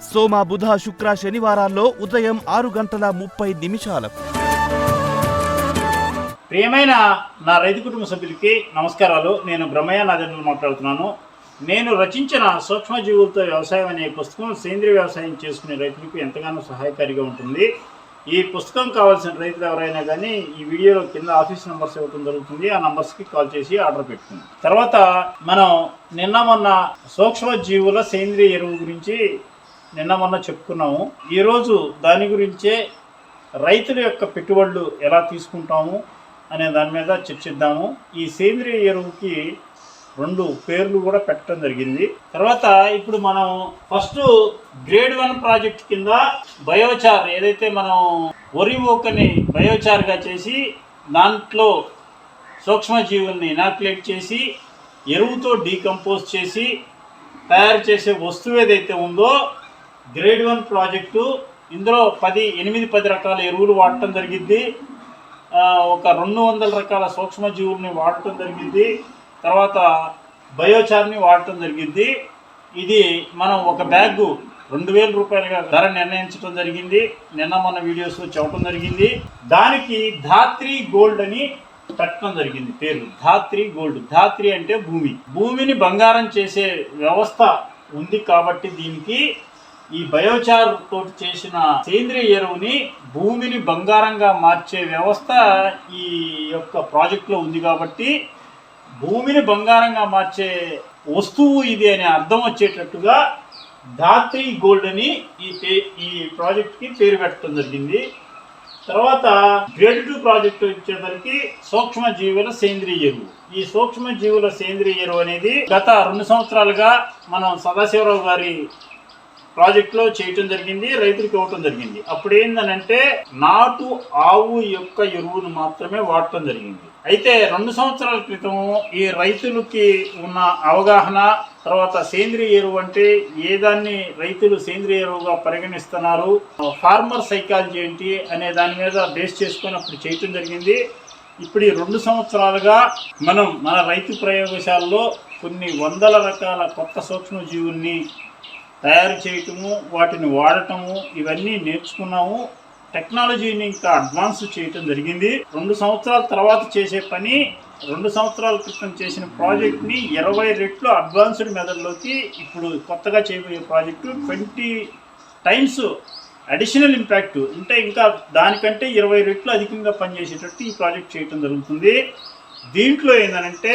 సోమ బుధ శుక్ర శనివారాల్లో ఉదయం ఆరు గంటల ముప్పై నిమిషాలకు. ప్రియమైన నా రైతు కుటుంబ సభ్యులకి నమస్కారాలు. నేను బ్రహ్మయ్య నాదెండ్రులు మాట్లాడుతున్నాను. నేను రచించిన సూక్ష్మజీవులతో వ్యవసాయం అనే పుస్తకం సేంద్రియ వ్యవసాయం చేసుకునే రైతులకు ఎంతగానో సహాయకారిగా ఉంటుంది. ఈ పుస్తకం కావాల్సిన రైతులు ఎవరైనా కానీ ఈ వీడియోలో కింద ఆఫీస్ నెంబర్స్ ఇవ్వడం జరుగుతుంది. ఆ నంబర్స్కి కాల్ చేసి ఆర్డర్ పెట్టుకుంది తర్వాత మనం నిన్న మొన్న సూక్ష్మజీవుల సేంద్రియ ఎరువు గురించి నిన్న మొన్న చెప్పుకున్నాము. ఈరోజు దాని గురించే రైతుల యొక్క పెట్టుబడులు ఎలా తీసుకుంటాము అనే దాని మీద చర్చిద్దాము. ఈ సేంద్రియ ఎరువుకి రెండు పేర్లు కూడా పెట్టడం జరిగింది. తర్వాత ఇప్పుడు మనం ఫస్ట్ గ్రేడ్ వన్ ప్రాజెక్ట్ కింద బయోచార్ ఏదైతే మనం వరి ఓకని బయోచార్గా చేసి దాంట్లో సూక్ష్మజీవుల్ని ఇనాక్యులేట్ చేసి ఎరువుతో డీకంపోజ్ చేసి తయారు చేసే వస్తువు ఏదైతే ఉందో గ్రేడ్ వన్ ప్రాజెక్టు. ఇందులో పది ఎనిమిది పది రకాల ఎరువులు వాడటం జరిగింది. ఒక రెండు వందల రకాల సూక్ష్మజీవుల్ని వాడటం జరిగింది. తర్వాత బయోచార్ని వాడటం జరిగింది. ఇది మనం ఒక బ్యాగ్ రెండు వేల రూపాయలుగా ధర నిర్ణయించడం జరిగింది. నిన్న మన వీడియోస్లో చెప్పడం జరిగింది. దానికి ధాత్రి గోల్డ్ అని పెట్టడం జరిగింది పేరు. ధాత్రి గోల్డ్. ధాత్రి అంటే భూమి. భూమిని బంగారం చేసే వ్యవస్థ ఉంది కాబట్టి దీనికి ఈ బయోచార్ తోటి చేసిన సేంద్రియ ఎరువుని భూమిని బంగారంగా మార్చే వ్యవస్థ ఈ యొక్క ప్రాజెక్టులో ఉంది కాబట్టి భూమిని బంగారంగా మార్చే వస్తువు ఇది అనే అర్థం వచ్చేటట్టుగా ధాత్రి గోల్డ్ అని ఈ పే ఈ ప్రాజెక్ట్కి పేరు పెట్టడం జరిగింది. తర్వాత గ్రేడ్ టూ ప్రాజెక్ట్ వచ్చేసరికి సూక్ష్మ జీవుల సేంద్రియ ఎరువు. ఈ సూక్ష్మ జీవుల సేంద్రియ ఎరువు అనేది గత రెండు సంవత్సరాలుగా మనం సదాశివరావు గారి ప్రాజెక్ట్లో చేయటం జరిగింది రైతులకు ఇవ్వటం జరిగింది. అప్పుడు ఏందనంటే నాటు ఆవు యొక్క ఎరువును మాత్రమే వాడటం జరిగింది. అయితే రెండు సంవత్సరాల క్రితం ఈ రైతులకి ఉన్న అవగాహన తర్వాత సేంద్రియ ఎరువు అంటే ఏ దాన్ని రైతులు సేంద్రియ ఎరువుగా పరిగణిస్తున్నారు ఫార్మర్ సైకాలజీ ఏంటి అనే దాని మీద బేస్ చేసుకొని అప్పుడు చేయటం జరిగింది. ఇప్పుడు ఈ రెండు సంవత్సరాలుగా మనం మన రైతు ప్రయోగశాలలో కొన్ని వందల రకాల కొత్త సూక్ష్మజీవుల్ని తయారు చేయటము వాటిని వాడటము ఇవన్నీ నేర్చుకున్నాము. టెక్నాలజీని ఇంకా అడ్వాన్స్ చేయటం జరిగింది. రెండు సంవత్సరాల తర్వాత చేసే పని రెండు సంవత్సరాల క్రితం చేసిన ప్రాజెక్ట్ని ఇరవై రెట్లు అడ్వాన్స్డ్ మెథడ్లోకి ఇప్పుడు కొత్తగా చేయబోయే project twenty times additional impact. అంటే ఇంకా దానికంటే ఇరవై రెట్లు అధికంగా పనిచేసేటట్టు ఈ ప్రాజెక్ట్ చేయటం జరుగుతుంది. దీంట్లో ఏంటంటే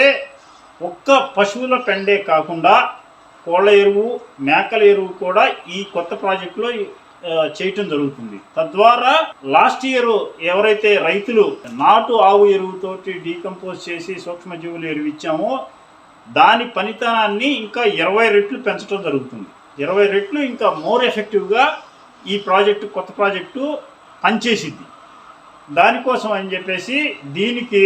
ఒక్క పశువుల పెండే కాకుండా కోళ్ళ ఎరువు మేకల ఎరువు కూడా ఈ కొత్త ప్రాజెక్టులో చేయటం జరుగుతుంది. తద్వారా లాస్ట్ ఇయర్ ఎవరైతే రైతులు నాటు ఆవు ఎరువుతోటి డీకంపోజ్ చేసి సూక్ష్మజీవులు ఎరువు ఇచ్చామో దాని పనితనాన్ని ఇంకా ఇరవై రెట్లు పెంచడం జరుగుతుంది. ఇరవై రెట్లు ఇంకా మోర్ ఎఫెక్టివ్గా ఈ ప్రాజెక్టు కొత్త ప్రాజెక్టు పనిచేసిద్ది. దానికోసం అని చెప్పేసి దీనికి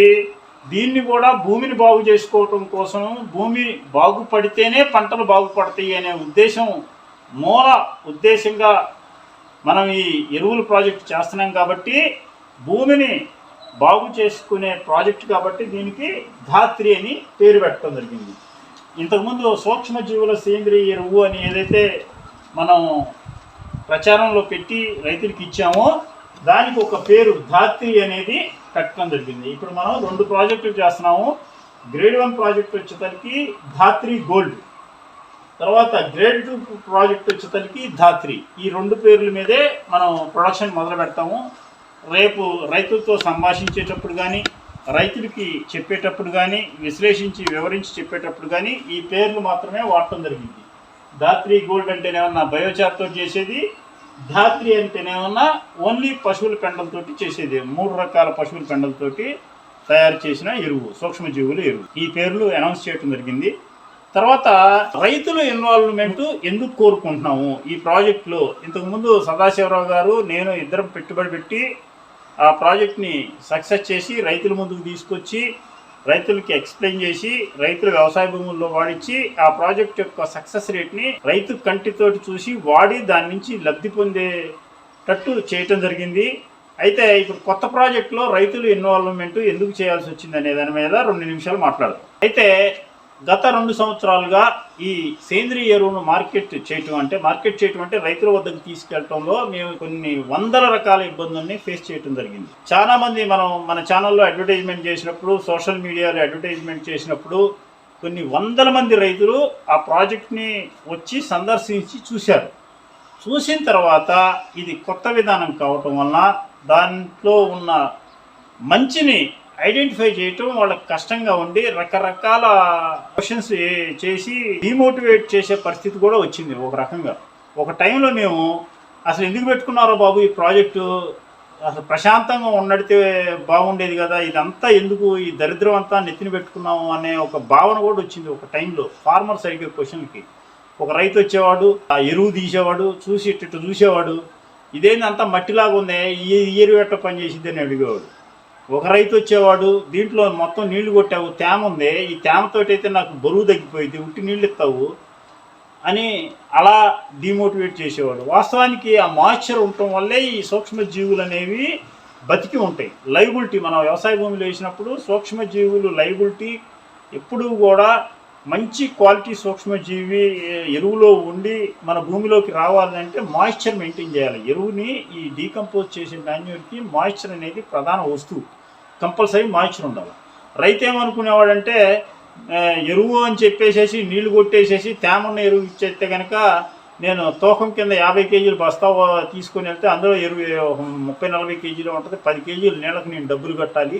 దీన్ని కూడా భూమిని బాగు చేసుకోవటం కోసం భూమి బాగుపడితేనే పంటలు బాగుపడతాయి అనే ఉద్దేశం మూల ఉద్దేశంగా మనం ఈ ఎరువుల ప్రాజెక్ట్ చేస్తున్నాం కాబట్టి భూమిని బాగు చేసుకునే ప్రాజెక్ట్ కాబట్టి దీనికి ధాత్రి అని పేరు పెట్టడం జరిగింది. ఇంతకుముందు సూక్ష్మజీవుల సేంద్రియ ఎరువు అని ఏదైతే మనం ప్రచారంలో పెట్టి రైతులకు ఇచ్చామో దానికి ఒక పేరు ధాత్రి అనేది కట్టడం జరిగింది. ఇప్పుడు మనం రెండు ప్రాజెక్టులు చేస్తున్నాము. గ్రేడ్ వన్ ప్రాజెక్ట్ వచ్చేసరికి ధాత్రి గోల్డ్. తర్వాత గ్రేడ్ టూ ప్రాజెక్ట్ వచ్చేసరికి ధాత్రి. ఈ రెండు పేర్ల మీదే మనం ప్రొడక్షన్ మొదలు పెడతాము. రేపు రైతులతో సంభాషించేటప్పుడు కానీ రైతులకి చెప్పేటప్పుడు కానీ విశ్లేషించి వివరించి చెప్పేటప్పుడు కానీ ఈ పేర్లు మాత్రమే వాడటం జరిగింది. ధాత్రి గోల్డ్ అంటేనేమన్నా బయోచార్తో చేసేది ధాత్రి అంటేనేమన్నా ఓన్లీ పశువుల పెండలతోటి చేసేది. మూడు రకాల పశువుల పెండలతోటి తయారు చేసిన ఎరువు సూక్ష్మజీవుల ఎరువు. ఈ పేర్లు అనౌన్స్ చేయడం జరిగింది. తర్వాత రైతుల ఇన్వాల్వ్మెంట్ ఎందుకు కోరుకుంటున్నాము? ఈ ప్రాజెక్టులో ఇంతకుముందు సదాశివరావు గారు నేను ఇద్దరం పెట్టుబడి పెట్టి ఆ ప్రాజెక్ట్ని సక్సెస్ చేసి రైతుల ముందుకు తీసుకొచ్చి రైతులకి ఎక్స్ప్లెయిన్ చేసి రైతులు వ్యవసాయ భూముల్లో వాడిచ్చి ఆ ప్రాజెక్ట్ యొక్క సక్సెస్ రేట్ని రైతు కంటితోటి చూసి వాడి దాని నుంచి లబ్ధి పొందేటట్టు చేయటం జరిగింది. అయితే ఇప్పుడు కొత్త ప్రాజెక్టులో రైతులు ఇన్వాల్వ్మెంట్ ఎందుకు చేయాల్సి వచ్చింది అనే దాని మీద రెండు నిమిషాలు మాట్లాడదాం. అయితే గత రెండు సంవత్సరాలుగా ఈ సేంద్రియ ఎరువును మార్కెట్ చేయటం అంటే మార్కెట్ చేయటం అంటే రైతుల వద్దకు తీసుకెళ్ళటంలో మేము కొన్ని వందల రకాల ఇబ్బందుల్ని ఫేస్ చేయటం జరిగింది. చాలా మంది మనం మన ఛానల్లో అడ్వర్టైజ్మెంట్ చేసినప్పుడు సోషల్ మీడియాలో అడ్వర్టైజ్మెంట్ చేసినప్పుడు కొన్ని వందల మంది రైతులు ఆ ప్రాజెక్ట్ని వచ్చి సందర్శించి చూశారు. చూసిన తర్వాత ఇది కొత్త విధానం కావటం వలన దాంట్లో ఉన్న మంచిని ఐడెంటిఫై చేయటం వాళ్ళకి కష్టంగా ఉండి రకరకాల క్వశ్చన్స్ చేసి డిమోటివేట్ చేసే పరిస్థితి కూడా వచ్చింది ఒక రకంగా. ఒక టైంలో మేము అసలు ఎందుకు పెట్టుకున్నారో బాబు ఈ ప్రాజెక్టు? అసలు ప్రశాంతంగా ఉన్నడితే బాగుండేది కదా ఇదంతా ఎందుకు ఈ దరిద్రం అంతా నెత్తిన పెట్టుకున్నాము అనే ఒక భావన కూడా వచ్చింది ఒక టైంలో ఫార్మర్స్ అడిగే క్వశ్చన్కి ఒక రైతు వచ్చేవాడు ఆ ఎరువు తీసేవాడు చూసి ఇట్టు చూసేవాడు ఇదేంది అంతా మట్టిలాగా ఉంది ఈ ఎరువు ఎట్ట పని చేసిద్ది అని అడిగేవాడు. ఒక రైతు వచ్చేవాడు దీంట్లో మొత్తం నీళ్ళు కొట్టావు తేమ ఉంది ఈ తేమతోటి అయితే నాకు బరువు తగ్గిపోయింది ఉట్టి నీళ్ళు ఇస్తావు అని అలా డిమోటివేట్ చేసేవాడు. వాస్తవానికి ఆ మాయిశ్చర్ ఉండటం వల్లే ఈ సూక్ష్మజీవులు అనేవి బతికి ఉంటాయి. లైబిలిటీ మనం వ్యవసాయ భూమిలో వేసినప్పుడు సూక్ష్మజీవులు లైబిలిటీ ఎప్పుడూ కూడా మంచి క్వాలిటీ సూక్ష్మజీవి ఎరువులో ఉండి మన భూమిలోకి రావాలంటే మాయిశ్చర్ మెయింటైన్ చేయాలి. ఎరువుని ఈ డీకంపోజ్ చేసిన మాన్యూర్కి మాయిశ్చర్ అనేది ప్రధాన వస్తువు. కంపల్సరీ మాయిశ్చర్ ఉండాలి. రైతు ఏమనుకునేవాడంటే ఎరువు అని చెప్పేసేసి నీళ్ళు కొట్టేసేసి తేమన్న ఎరువు ఇచ్చేస్తే కనుక నేను తూకం కింద యాభై కేజీలు బస్తా తీసుకొని వెళ్తే అందులో ఎరువు ముప్పై నలభై కేజీలు ఉంటుంది. పది కేజీలు నీళ్ళకి నేను డబ్బులు కట్టాలి.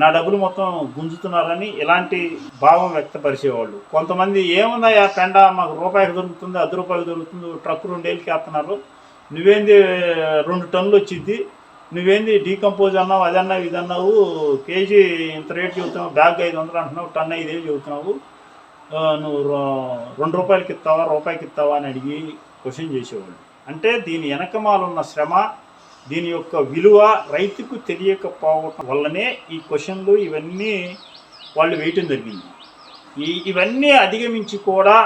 నా డబ్బులు మొత్తం గుంజుతున్నారని ఇలాంటి భావం వ్యక్తపరిచేవాళ్ళు. కొంతమంది ఏముందా ఆ పెండ మాకు రూపాయికి దొరుకుతుంది అర్ధ రూపాయికి దొరుకుతుంది ట్రక్ రెండేళ్ళకి వేస్తున్నారు. నువ్వేంది రెండు టన్నులు వచ్చింది నువ్వేంది డీకంపోజ్ అన్నావు అదన్నావు అన్నావు ఇది అన్నావు కేజీ ఇంత రేట్ చెబుతున్నావు బ్యాగ్ ఐదు వందలు అంటున్నావు టన్ ఐదేళ్ళు చెబుతున్నావు. నువ్వు రెండు రూపాయలకి ఇస్తావా రూపాయికి ఇస్తావా అని అడిగి క్వశ్చన్ చేసేవాళ్ళు. అంటే దీని వెనకమాలున్న శ్రమ దీని యొక్క విలువ రైతుకు తెలియకపోవటం వల్లనే ఈ క్వశ్చన్లు ఇవన్నీ వాళ్ళు వేయటం జరిగింది. ఈ ఇవన్నీ అధిగమించి కూడా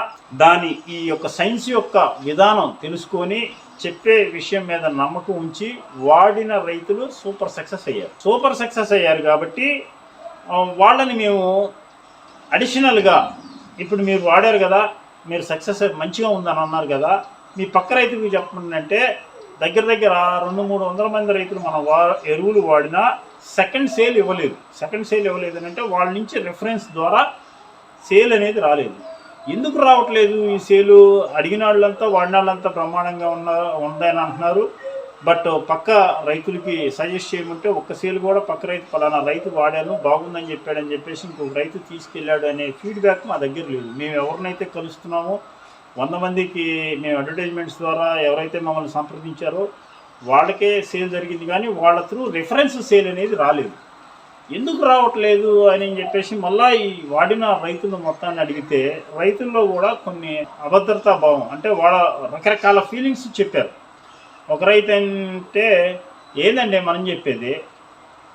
దాని ఈ యొక్క సైన్స్ యొక్క విధానం తెలుసుకొని చెప్పే విషయం మీద నమ్మకం ఉంచి వాడిన రైతులు సూపర్ సక్సెస్ అయ్యారు. సూపర్ సక్సెస్ అయ్యారు కాబట్టి వాళ్ళని మేము అడిషనల్గా ఇప్పుడు మీరు వాడారు కదా మీరు సక్సెస్ మంచిగా ఉందని అన్నారు కదా మీ పక్క రైతుకు చెప్పండి అంటే దగ్గర దగ్గర రెండు మూడు వందల మంది రైతులు మనం వా ఎరువులు వాడినా సెకండ్ సేల్ ఇవ్వలేదు. సెకండ్ సేల్ ఇవ్వలేదు అని అంటే వాళ్ళ నుంచి రెఫరెన్స్ ద్వారా సేల్ అనేది రాలేదు. ఎందుకు రావట్లేదు? ఈ సేలు అడిగిన వాళ్ళంతా వాడిన వాళ్ళంతా బ్రహ్మాండంగా ఉన్న ఉందని అంటున్నారు. బట్ పక్క రైతులకి సజెస్ట్ చేయమంటే ఒక్క సేల్ కూడా పక్క రైతు పలానా రైతు వాడాను బాగుందని చెప్పాడని చెప్పేసి ఇంకొక రైతు తీసుకెళ్ళాడు అనే ఫీడ్బ్యాక్ మా దగ్గర లేదు. మేము ఎవరినైతే కలుస్తున్నామో వంద మందికి మేము అడ్వర్టైజ్మెంట్స్ ద్వారా ఎవరైతే మమ్మల్ని సంప్రదించారో వాళ్ళకే సేల్ జరిగింది కానీ వాళ్ళ త్రూ రిఫరెన్స్ సేల్ అనేది రాలేదు. ఎందుకు రావట్లేదు అని చెప్పేసి మళ్ళా ఈ వాడిన రైతులు మొత్తాన్ని అడిగితే రైతుల్లో కూడా కొన్ని అభద్రతా భావం అంటే వాళ్ళ రకరకాల ఫీలింగ్స్ చెప్పారు. ఒక రైతు అంటే ఏందండి మనం చెప్పేది?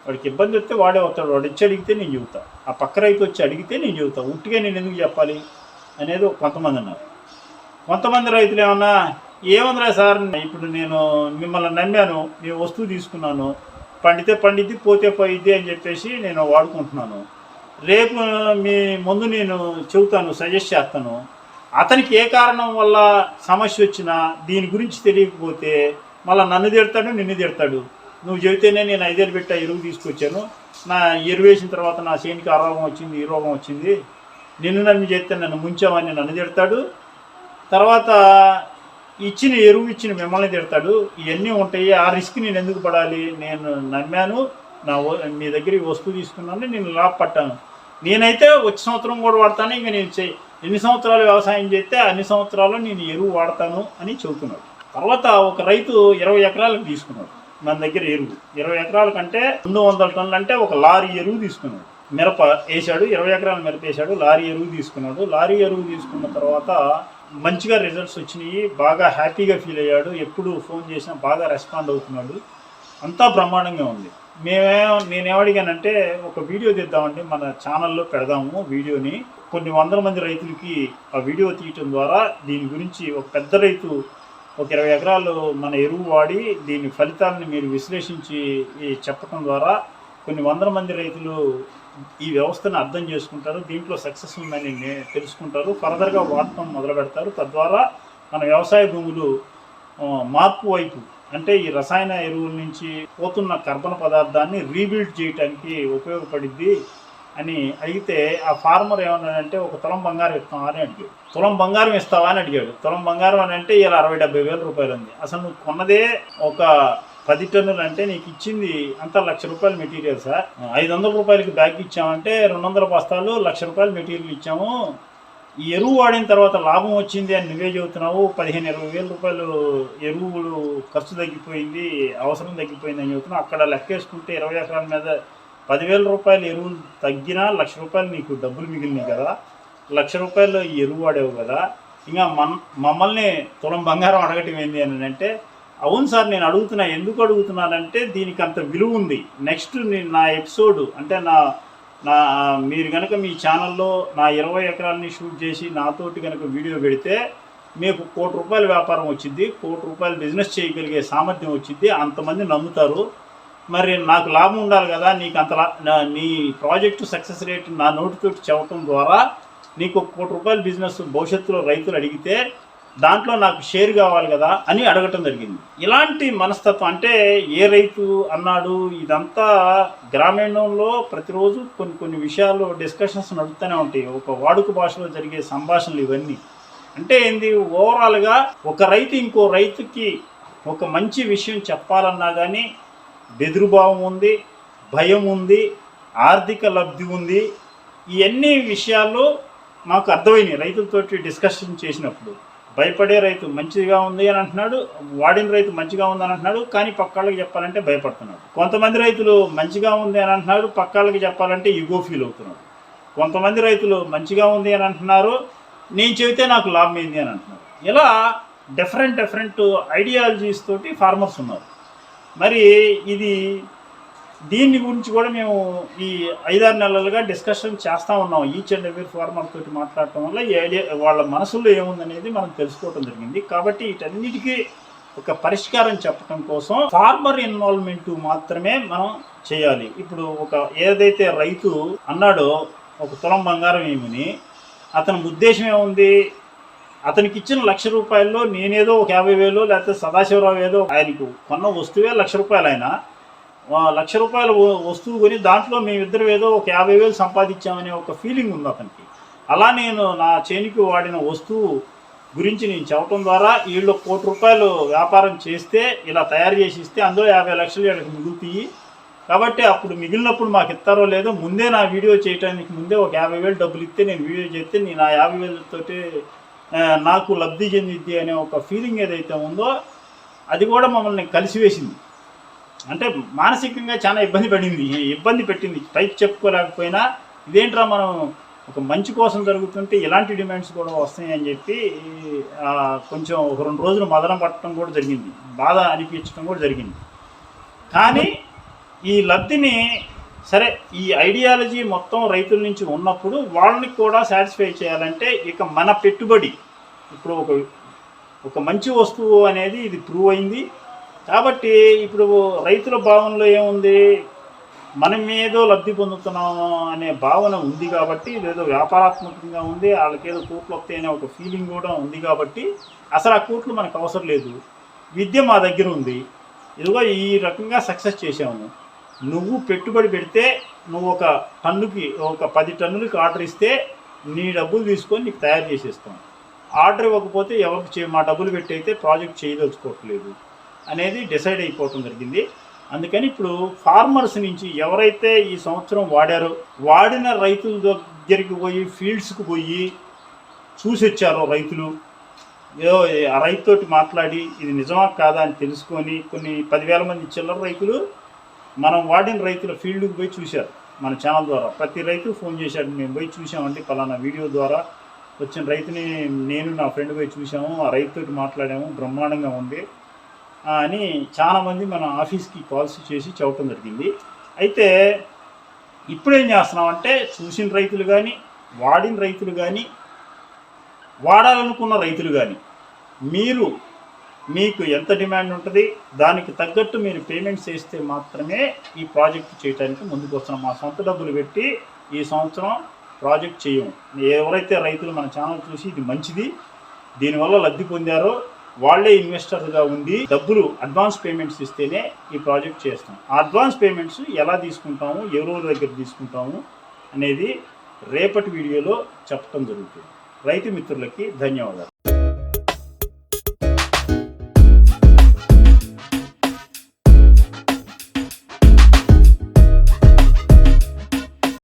వాడికి ఇబ్బంది వస్తే వాడే వస్తాడు వాడు వచ్చి అడిగితే నేను చెబుతా. ఆ పక్క రైతు వచ్చి అడిగితే నేను చెబుతా. ఉట్టిగా నేను ఎందుకు చెప్పాలి? అనేది కొంతమంది అన్నారు. కొంతమంది రైతులు ఏమన్నా ఏముందిరా సార్ ఇప్పుడు నేను మిమ్మల్ని నమ్మాను మీ వస్తువు తీసుకున్నాను పండితే పండిద్ది పోతే పోయిద్ది అని చెప్పేసి నేను వాడుకుంటున్నాను. రేపు మీ ముందు నేను చెబుతాను సజెస్ట్ చేస్తాను. అతనికి ఏ కారణం వల్ల సమస్య వచ్చినా దీని గురించి తెలియకపోతే మళ్ళీ నన్ను తిడతాడు నిన్ను తిడతాడు. నువ్వు చెబితేనే నేను ఐదేళ్ళు పెట్టా ఎరువు తీసుకొచ్చాను. నా ఎరువు వేసిన తర్వాత నా చేనికి ఆ రోగం వచ్చింది ఈ రోగం వచ్చింది. నిన్ను నన్ను చేస్తే నన్ను ముంచామని నన్ను తిడతాడు. తర్వాత ఇచ్చిన ఎరువు ఇచ్చిన మిమ్మల్ని తిడతాడు. ఇవన్నీ ఉంటాయి. ఆ రిస్క్ నేను ఎందుకు పడాలి? నేను నమ్మాను. నా మీ దగ్గర ఈ వస్తువు తీసుకున్నాను. నేను లాభ పట్టాను. నేనైతే వచ్చే సంవత్సరం కూడా వాడతాను. ఇంకా నేను చే- ఎన్ని సంవత్సరాలు వ్యవసాయం చేస్తే అన్ని సంవత్సరాలు నేను ఎరువు వాడతాను అని చెబుతున్నాడు. తర్వాత ఒక రైతు ఇరవై ఎకరాలకు తీసుకున్నాడు. మన దగ్గర ఎరువు. ఇరవై ఎకరాల కంటే రెండు వందల టన్నులు అంటే ఒక లారీ ఎరువు తీసుకున్నాడు. మిరప వేసాడు ఇరవై ఎకరాల మిరప వేసాడు లారీ ఎరువు తీసుకున్నాడు. లారీ ఎరువు తీసుకున్న తర్వాత మంచిగా రిజల్ట్స్ వచ్చినాయి. బాగా హ్యాపీగా ఫీల్ అయ్యాడు. ఎప్పుడు ఫోన్ చేసినా బాగా రెస్పాండ్ అవుతున్నాడు. అంతా బ్రహ్మాండంగా ఉంది. మేమే నేనేమడిగానంటే ఒక వీడియో తీద్దామండి. మన ఛానల్లో పెడదాము వీడియోని. కొన్ని వందల మంది రైతులకి ఆ వీడియో తీయటం ద్వారా దీని గురించి ఒక పెద్ద రైతు ఒక ఇరవై ఎకరాలు మన ఎరువు వాడి దీని ఫలితాలను మీరు విశ్లేషించి చెప్పటం ద్వారా కొన్ని వందల మంది రైతులు ఈ వ్యవస్థను అర్థం చేసుకుంటారు దీంట్లో సక్సెస్ ఉందని తెలుసుకుంటారు ఫర్దర్గా వాడటం మొదలు పెడతారు తద్వారా మన వ్యవసాయ భూములు మార్పు వైపు అంటే ఈ రసాయన ఎరువుల నుంచి పోతున్న కర్బన పదార్థాన్ని రీబిల్డ్ చేయడానికి ఉపయోగపడింది అని అడిగితే ఆ ఫార్మర్ ఏమన్నాడంటే ఒక తులం బంగారం ఇస్తావా? అని అడిగాడు. తులం బంగారం ఇస్తావా? అని అడిగాడు. తులం బంగారం అని అంటే ఇలా అరవై డెబ్బై వేల రూపాయలు ఉంది. అసలు నువ్వు కొన్నదే ఒక పది టన్నులు అంటే నీకు ఇచ్చింది అంతా లక్ష రూపాయల మెటీరియల్ సార్. ఐదు వందల రూపాయలకి బ్యాగ్ ఇచ్చామంటే రెండు వందల బస్తాలు లక్ష రూపాయలు మెటీరియల్ ఇచ్చాము. ఈ ఎరువు వాడిన తర్వాత లాభం వచ్చింది అని నువ్వే చెబుతున్నావు. పదిహేను ఇరవై వేల రూపాయలు ఎరువులు ఖర్చు తగ్గిపోయింది అవసరం తగ్గిపోయింది అని చెబుతున్నావు. అక్కడ లెక్కేసుకుంటే ఇరవై ఎకరాల మీద పదివేల రూపాయలు ఎరువులు తగ్గినా లక్ష రూపాయలు నీకు డబ్బులు మిగిలినాయి కదా. లక్ష రూపాయలు ఈ ఎరువు వాడేవు కదా. ఇంకా మన్ మమ్మల్ని తులం బంగారం అడగటం ఏంది అని అంటే అవును సార్ నేను అడుగుతున్నా ఎందుకు అడుగుతున్నానంటే దీనికి అంత విలువ ఉంది. నెక్స్ట్ నేను నా ఎపిసోడ్ అంటే నా నా మీరు కనుక మీ ఛానల్లో నా ఇరవై ఎకరాలని షూట్ చేసి నాతోటి కనుక వీడియో పెడితే మీకు కోటి రూపాయల వ్యాపారం వచ్చింది కోటి రూపాయలు బిజినెస్ చేయగలిగే సామర్థ్యం వచ్చింది అంతమంది నమ్ముతారు. మరి నాకు లాభం ఉండాలి కదా నీకు అంత నీ ప్రాజెక్టు సక్సెస్ రేట్ నా నోటితోటి చెప్పడం ద్వారా నీకు ఒక కోటి రూపాయల బిజినెస్ భవిష్యత్తులో రైతులు అడిగితే దాంట్లో నాకు షేర్ కావాలి కదా అని అడగటం జరిగింది. ఇలాంటి మనస్తత్వం అంటే ఏ రైతు అన్నాడు ఇదంతా గ్రామీణంలో ప్రతిరోజు కొన్ని కొన్ని విషయాలు డిస్కషన్స్ నడుస్తూనే ఉంటాయి. ఒక వాడుక భాషలో జరిగే సంభాషణలు ఇవన్నీ. అంటే ఏంది? ఓవరాల్గా ఒక రైతు ఇంకో రైతుకి ఒక మంచి విషయం చెప్పాలన్నా కానీ బెదురుభావం ఉంది భయం ఉంది ఆర్థిక లబ్ధి ఉంది. ఇవన్నీ విషయాలు మాకు అర్థమైనాయి రైతులతోటి డిస్కషన్ చేసినప్పుడు. భయపడే రైతు మంచిగా ఉంది అని అంటున్నాడు వాడిన రైతు మంచిగా ఉంది అని అంటున్నాడు కానీ పక్కాళ్ళకి చెప్పాలంటే భయపడుతున్నాడు. కొంతమంది రైతులు మంచిగా ఉంది అని అంటున్నాడు పక్కాళ్ళకి చెప్పాలంటే ఇగో ఫీల్ అవుతున్నాడు. కొంతమంది రైతులు మంచిగా ఉంది అని అంటున్నారు నేను చెబితే నాకు లాభం ఏంది అని అంటున్నారు. ఇలా డిఫరెంట్ డిఫరెంట్ ఐడియాలజీస్ తోటి ఫార్మర్స్ ఉన్నారు. మరి ఇది దీని గురించి కూడా మేము ఈ ఐదారు నెలలుగా డిస్కషన్ చేస్తూ ఉన్నాం. ఈచ్ అండ్ ఎవ్రీ ఫార్మర్ తోటి మాట్లాడటం వల్ల ఈ ఐడియా వాళ్ళ మనసులో ఏముందనేది మనం తెలుసుకోవడం జరిగింది. కాబట్టి వీటన్నిటికీ ఒక పరిష్కారం చెప్పడం కోసం ఫార్మర్ ఇన్వాల్వ్మెంట్ మాత్రమే మనం చేయాలి. ఇప్పుడు ఒక ఏదైతే రైతు అన్నాడో ఒక తులం బంగారం ఏమని అతని ఉద్దేశం ఏముంది? అతనికి ఇచ్చిన లక్ష రూపాయల్లో నేనేదో ఒక యాభై వేలు లేకపోతే సదాశివరావు ఏదో ఆయనకు కొన్న వస్తువే లక్ష రూపాయలు అయినా లక్ష రూపాయల వస్తువు కొని దాంట్లో మేమిద్దరం ఏదో ఒక యాభై వేలు సంపాదించామనే ఒక ఫీలింగ్ ఉంది అతనికి. అలా నేను నా చేనికి వాడిన వస్తువు గురించి నేను చెప్పడం ద్వారా వీళ్ళు కోటి రూపాయలు వ్యాపారం చేస్తే ఇలా తయారు చేసి ఇస్తే అందులో యాభై లక్షలు వీళ్ళకి మిగులుతాయి. కాబట్టి అప్పుడు మిగిలినప్పుడు మాకు ఇస్తారో లేదో ముందే నా వీడియో చేయడానికి ముందే ఒక యాభై వేలు డబ్బులు ఇస్తే నేను వీడియో చేస్తే నేను ఆ యాభై వేలతోటి నాకు లబ్ధి చెందిద్ది అనే ఒక ఫీలింగ్ ఏదైతే ఉందో అది కూడా మమ్మల్ని కలిసివేసింది. అంటే మానసికంగా చాలా ఇబ్బంది పడింది. ఇబ్బంది పెట్టింది. పైకి చెప్పుకోలేకపోయినా ఇదేంట్రా మనం ఒక మంచి కోసం జరుగుతుంటే ఇలాంటి డిమాండ్స్ కూడా వస్తాయని చెప్పి కొంచెం ఒక రెండు రోజులు మదనం పట్టడం కూడా జరిగింది. బాధ అనిపించడం కూడా జరిగింది. కానీ ఈ లబ్ధిని సరే ఈ ఐడియాలజీ మొత్తం రైతుల నుంచి ఉన్నప్పుడు వాళ్ళని కూడా సాటిస్ఫై చేయాలంటే ఇక మన పెట్టుబడి ఇప్పుడు ఒక ఒక మంచి వస్తువు అనేది ఇది ప్రూవ్ అయింది. కాబట్టి ఇప్పుడు రైతుల భావనలో ఏముంది? మనం ఏదో లబ్ధి పొందుతున్నాం అనే భావన ఉంది కాబట్టి ఇదేదో వ్యాపారాత్మకంగా ఉంది వాళ్ళకి ఏదో కూట్లు ఒక ఫీలింగ్ కూడా ఉంది కాబట్టి అసలు ఆ కూట్లు మనకు అవసరం లేదు. విద్య మా దగ్గర ఉంది. ఇదిగో ఈ రకంగా సక్సెస్ చేసాము నువ్వు పెట్టుబడి పెడితే నువ్వు ఒక టన్నుకి ఒక పది టన్నులకి ఆర్డర్ ఇస్తే నీ డబ్బులు తీసుకొని నీకు తయారు చేసేస్తాం. ఆర్డర్ ఇవ్వకపోతే ఎవరికి చే మా డబ్బులు పెట్టి అయితే ప్రాజెక్ట్ చేయదలుచుకోవట్లేదు. అనేది డిసైడ్ అయిపోవటం జరిగింది. అందుకని ఇప్పుడు ఫార్మర్స్ నుంచి ఎవరైతే ఈ సంవత్సరం వాడారో వాడిన రైతుల దగ్గరికి పోయి ఫీల్డ్స్కి పోయి చూసి వచ్చారో రైతులు ఏదో ఆ రైతుతోటి మాట్లాడి ఇది నిజమా కాదా అని తెలుసుకొని కొన్ని పదివేల మంది చిల్లర రైతులు మనం వాడిన రైతుల ఫీల్డ్కి పోయి చూశారు మన ఛానల్ ద్వారా. ప్రతి రైతు ఫోన్ చేశాడు మేము పోయి చూసామండి పలానా వీడియో ద్వారా. వచ్చిన రైతుని నేను నా ఫ్రెండ్ పోయి చూసాము ఆ రైతుతోటి మాట్లాడాము బ్రహ్మాండంగా ఉంది. అని చాలామంది మన ఆఫీస్కి కాల్స్ చేసి చెప్పడం జరిగింది. అయితే ఇప్పుడు ఏం చేస్తున్నామంటే చూసిన రైతులు కానీ వాడిన రైతులు కానీ వాడాలనుకున్న రైతులు కానీ మీరు మీకు ఎంత డిమాండ్ ఉంటుంది దానికి తగ్గట్టు మీరు పేమెంట్స్ చేస్తే మాత్రమే ఈ ప్రాజెక్ట్ చేయడానికి ముందుకు వస్తున్నాం. మా సొంత డబ్బులు పెట్టి ఈ సంవత్సరం ప్రాజెక్ట్ చేయము ఎవరైతే రైతులు మన ఛానల్ చూసి ఇది మంచిది దీనివల్ల లబ్ధి పొందారో వాళ్ళే ఇన్వెస్టర్గా ఉండి డబ్బులు అడ్వాన్స్ పేమెంట్స్ ఇస్తేనే ఈ ప్రాజెక్ట్ చేస్తాం. ఆ అడ్వాన్స్ పేమెంట్స్ ఎలా తీసుకుంటాము ఎవరో దగ్గర తీసుకుంటాము అనేది రేపటి వీడియోలో చెప్పడం జరుగుతుంది. రైతు మిత్రులకి ధన్యవాదాలు.